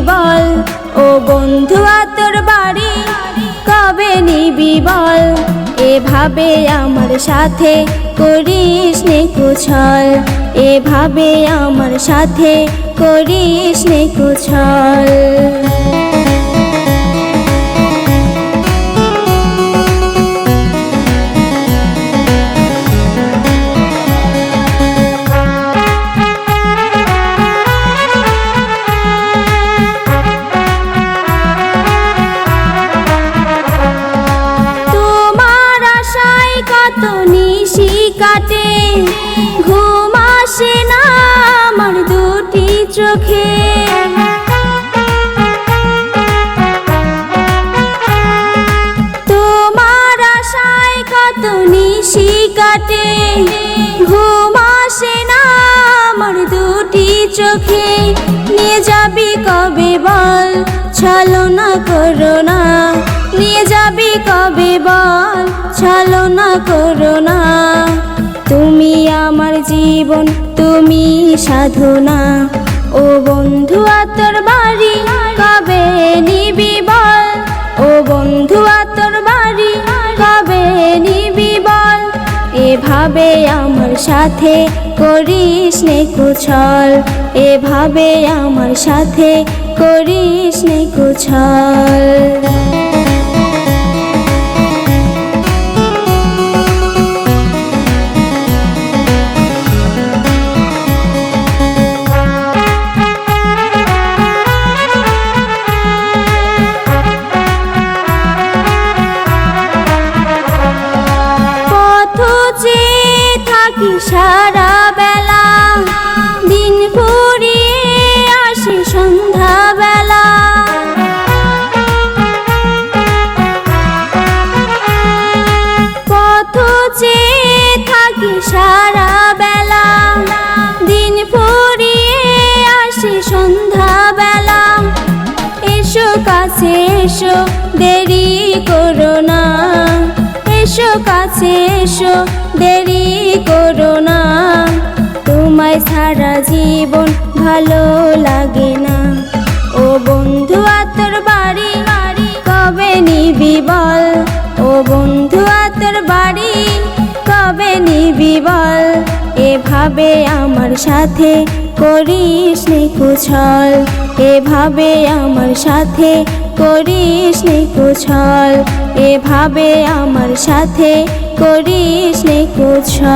বল? ও বন্ধু তোর বাড়ি কবে নিবি বল? এভাবে আমার সাথে করিস নে কুছল। এভাবে আমার সাথে করিস নে কুছল। চোখে। তোমার আশায় কত নিশি আমার দুটি চোখে। নিয়ে যাবি কবে বল ছলো করো না। নিয়ে যাবি কবে বল ছলো করো না। তুমি আমার জীবন, তুমি সাধনা। ও বন্ধু তোর বাড়ি কবে নিবি বল? ও বন্ধু তোর বাড়ি কবে নিবি বল? এভাবে আমার সাথে করিস নে কুছল এভাবে আমার সাথে করিস নে কুছল থাকি সারা বেলা। দিন ফুরিয়ে আসে সন্ধ্যা বেলা পথ চেয়ে থাকি সারা বেলা। দিন ফুরিয়ে আসে সন্ধ্যা বেলা এসো কাছে এসো, দেরি করো না। এসো কাছে এসো, দেরি ভালো লাগে না। ও বন্ধু তোর বাড়ি বাড়ি কবে নিবি বল? ও বন্ধু তোর বাড়ি কবে নিবি বল? এভাবে আমার সাথে করিস নে কুছল। এভাবে আমার সাথে করিস নে কুছল। এভাবে আমার সাথে করিস নে কুছল।